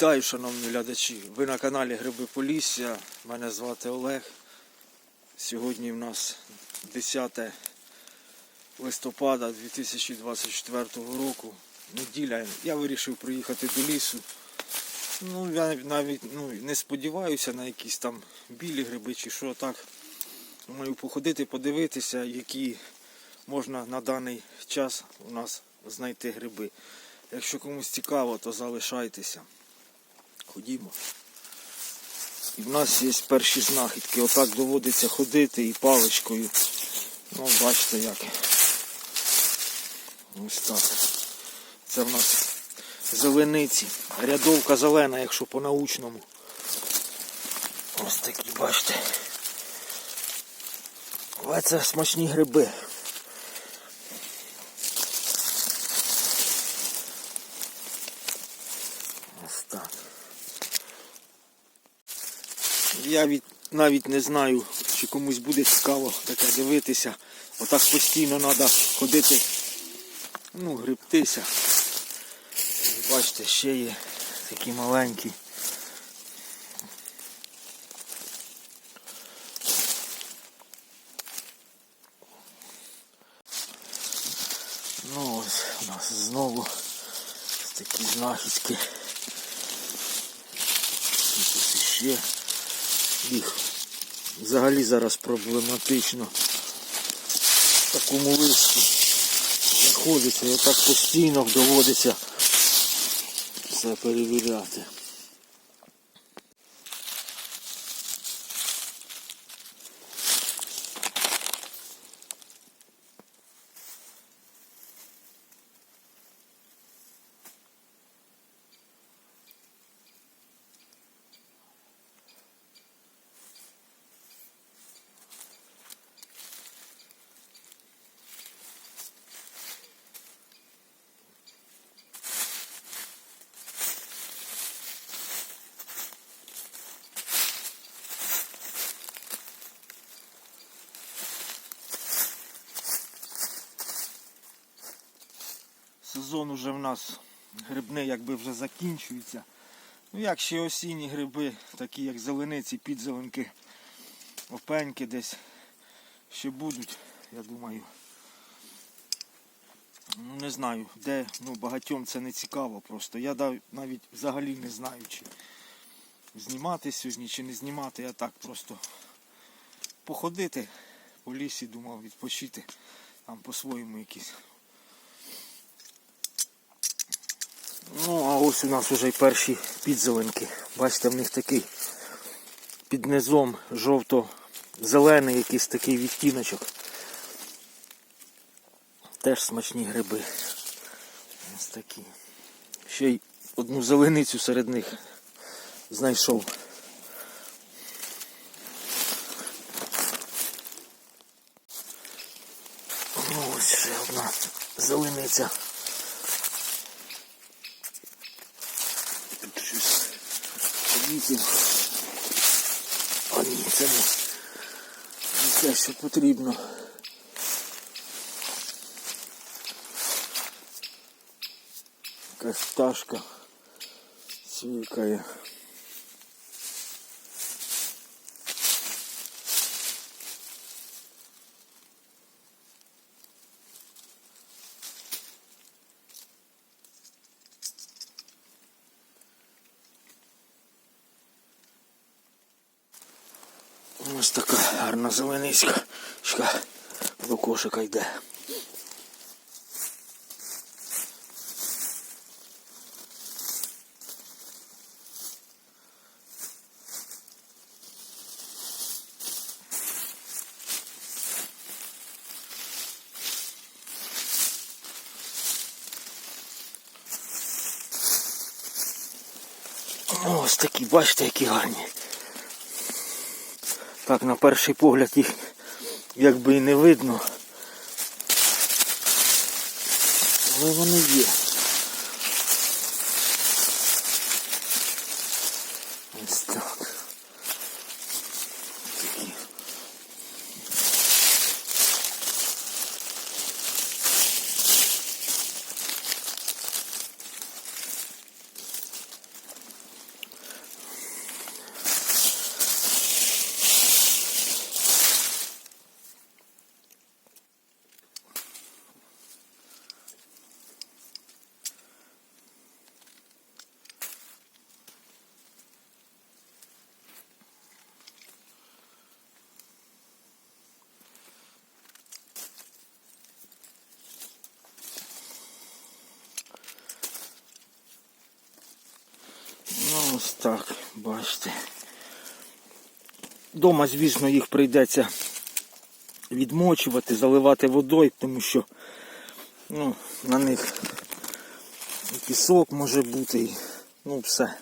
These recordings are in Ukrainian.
Вітаю, шановні глядачі. Ви на каналі Гриби Полісся. Мене звати Олег. Сьогодні в нас 10 листопада 2024 року. Неділя. Я вирішив приїхати до лісу. Ну, я навіть ну, не сподіваюся на якісь там білі гриби чи що так. Думаю, походити, подивитися, які можна на даний час у нас знайти гриби. Якщо комусь цікаво, то залишайтеся. Ходімо. І в нас є перші знахідки. Отак доводиться ходити і паличкою. Ну, бачите як. Ось так. Це в нас зелениці. Рядовка зелена, якщо по-научному. Ось такі, бачите. Але це смачні гриби. Ось так. Я від, навіть не знаю, чи комусь буде цікаво таке дивитися. Отак постійно треба ходити, ну, гребтися. І Бачите, ще є такі маленькі. Ну ось у нас знову такі знахідки. Тут ще їх взагалі зараз проблематично в такому листі знаходиться отак постійно доводиться все перевіряти. Сезон уже в нас грибний якби вже закінчується. Ну як ще осінні гриби, такі як зелениці, підзеленки, опеньки десь ще будуть, я думаю. Ну не знаю, де, ну багатьом це не цікаво просто. Я навіть взагалі не знаю, чи знімати сьогодні, чи не знімати. Я так просто походити по лісі, думав відпочити. Там по-своєму якісь Ну, а ось у нас вже й перші підзеленки. Бачите, в них такий під низом жовто-зелений якийсь такий відтіночок. Теж смачні гриби. Ось такі. Ще й одну зеленицю серед них знайшов. Ну, ось ще одна зелениця. Тут щось помітив. А ні, це не, не те, що потрібно. Якась пташка цвікає. Ось така гарна зеленицька Шка до кошика йде. Ось такі, бачите, які гарні. Так, на перший погляд їх якби і не видно. Але вони є. Ось так. Такі. Ось так, бачите. Дома, звісно, їх прийдеться відмочувати, заливати водою, тому що ну, на них і пісок може бути, ну все.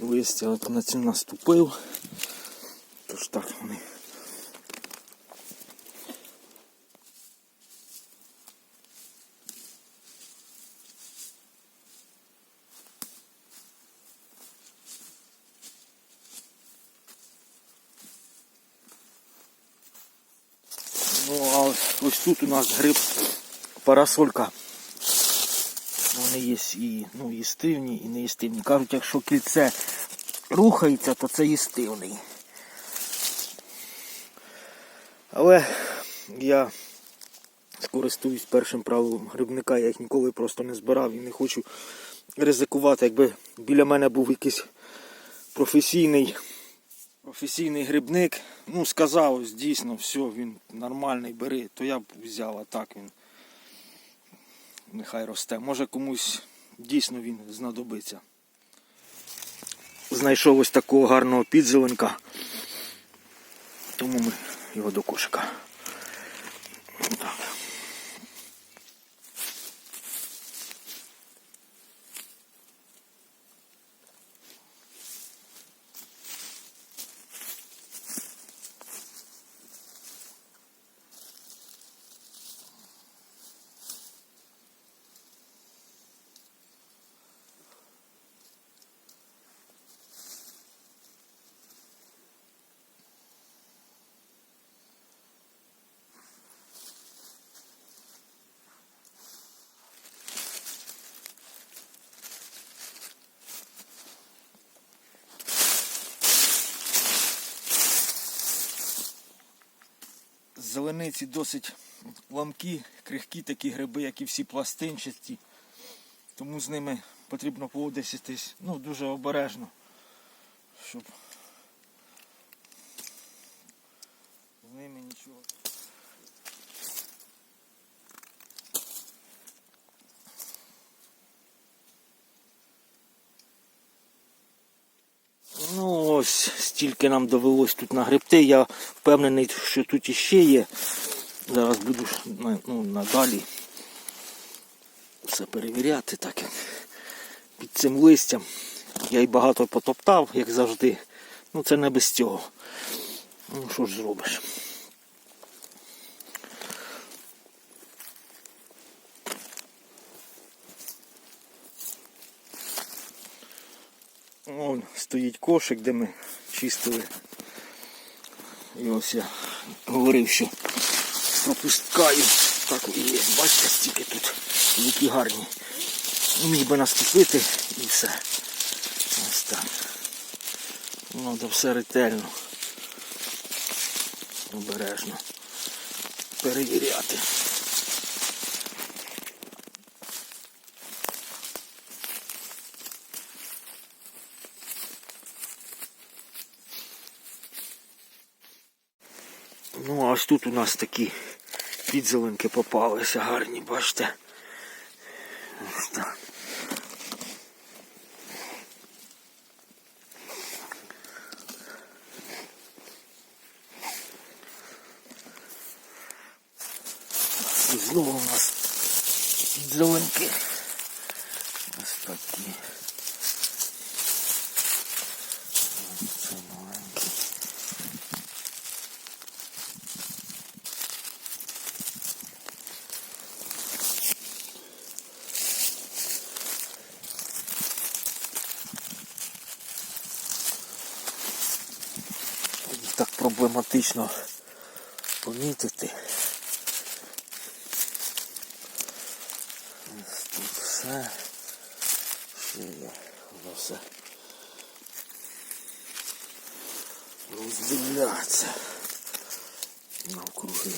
Листя от на цю наступив. Тож так вони. Ну, а ось, ось тут у нас гриб парасолька. Вони є і ну, їстивні, і неїстивні. Кажуть, якщо кільце рухається, то це їстивний. Але я скористуюсь першим правилом грибника, я їх ніколи просто не збирав і не хочу ризикувати, якби біля мене був якийсь професійний професійний грибник, ну сказав, дійсно, все, він нормальний, бери, то я б взяв, а так він нехай росте. Може комусь дійсно він знадобиться. Знайшов ось такого гарного підзеленка, тому ми його до кошика. Зелениці досить ламкі, крихкі такі гриби, як і всі пластинчасті. Тому з ними потрібно поводитись ну, дуже обережно, щоб з ними нічого. Ну ось стільки нам довелось тут нагребти. Я впевнений, що тут іще є. Зараз буду ну, надалі все перевіряти, так під цим листям. Я й багато потоптав, як завжди. Ну це не без цього. Ну що ж зробиш? Вон стоїть кошик, де ми чистили. І ось я говорив, що пропускаю. Так і є. Бачите, стільки тут які гарні. Міг би наступити і все. Ось так. Треба все ретельно. Обережно. Перевіряти. Тут у нас такі підзеленки попалися гарні, бачите. Ось так. І знову у нас підзеленки. Ось такі. Ось Це маленький. Їх так проблематично помітити. Тут все. Ще є. Воно все. Роздивляться навкруги.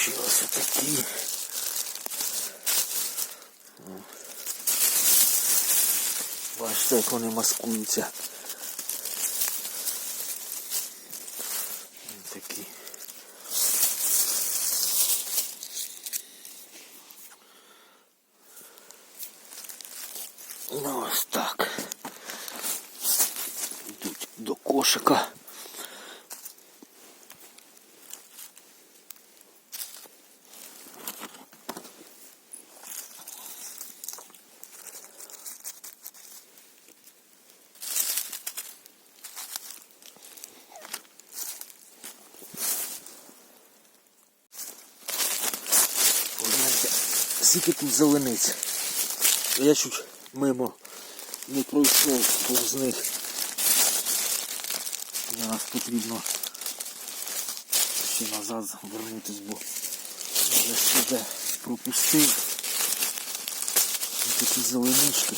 Залишилося такі. Бачите, як вони маскуються. Такі. Ну ось так. Йдуть до кошика. Скільки тут зелениць. Я чуть мимо не пройшов повз них. Зараз потрібно ще назад вернутись, бо я себе пропустив. Такі зеленички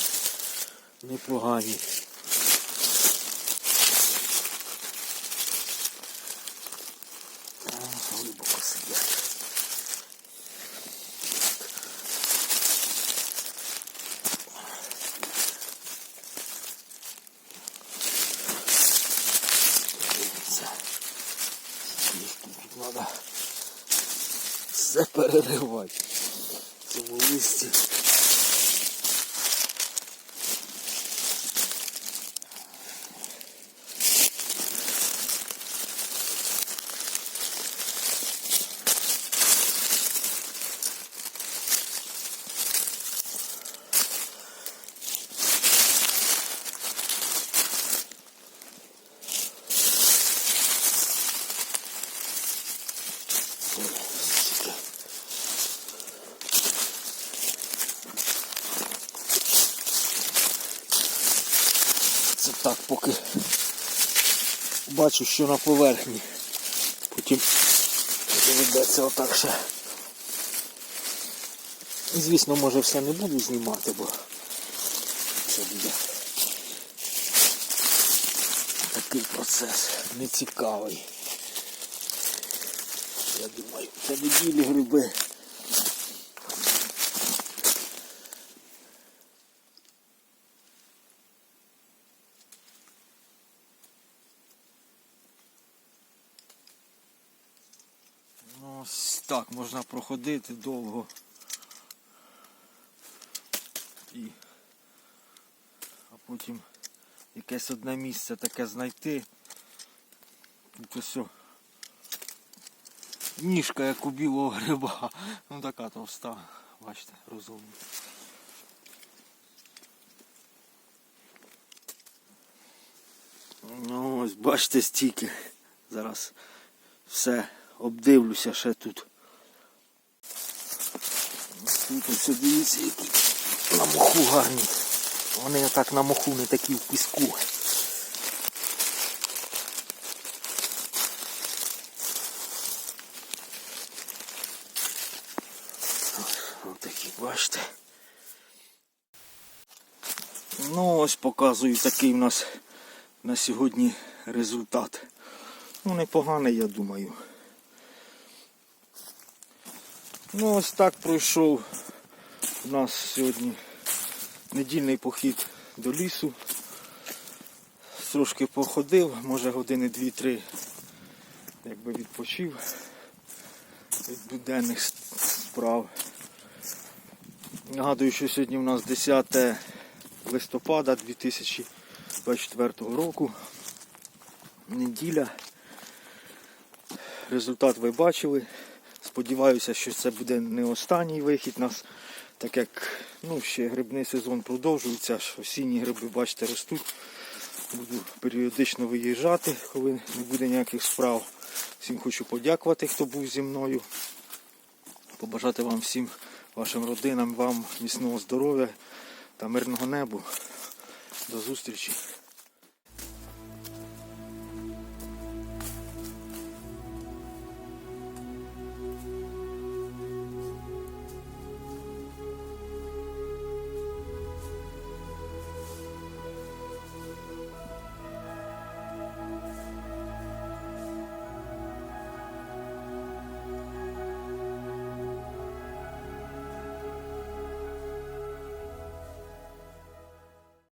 непогані. Глибоко сидять. Дивіться. Їх тут треба все переривати. В цьому листі. Це так поки бачу, що на поверхні. Потім доведеться отак ще. Звісно, може все не буду знімати, бо це буде такий процес нецікавий. Я думаю, це не білі гриби. Ось так можна проходити довго. І... А потім якесь одне місце таке знайти. Тут ось ніжка як у білого гриба. Ну така товста, бачите, розумна. Ну ось бачите стільки. Зараз все обдивлюся ще тут. Тут ось дивіться, які на моху гарні. Вони так на моху, не такі в піску. Ось такі, бачите. Ну ось показую такий у нас на сьогодні результат. Ну непоганий, я думаю. Ну ось так пройшов у нас сьогодні недільний похід до лісу. Трошки походив, може години 2-3, якби відпочив від буденних справ. Нагадую, що сьогодні у нас 10 листопада 2024 року. Неділя. Результат ви бачили. Сподіваюся, що це буде не останній вихід нас, так як ну, ще грибний сезон продовжується, аж осінні гриби, бачите, ростуть. Буду періодично виїжджати, коли не буде ніяких справ. Всім хочу подякувати, хто був зі мною. Побажати вам всім, вашим родинам, вам міцного здоров'я та мирного неба. До зустрічі.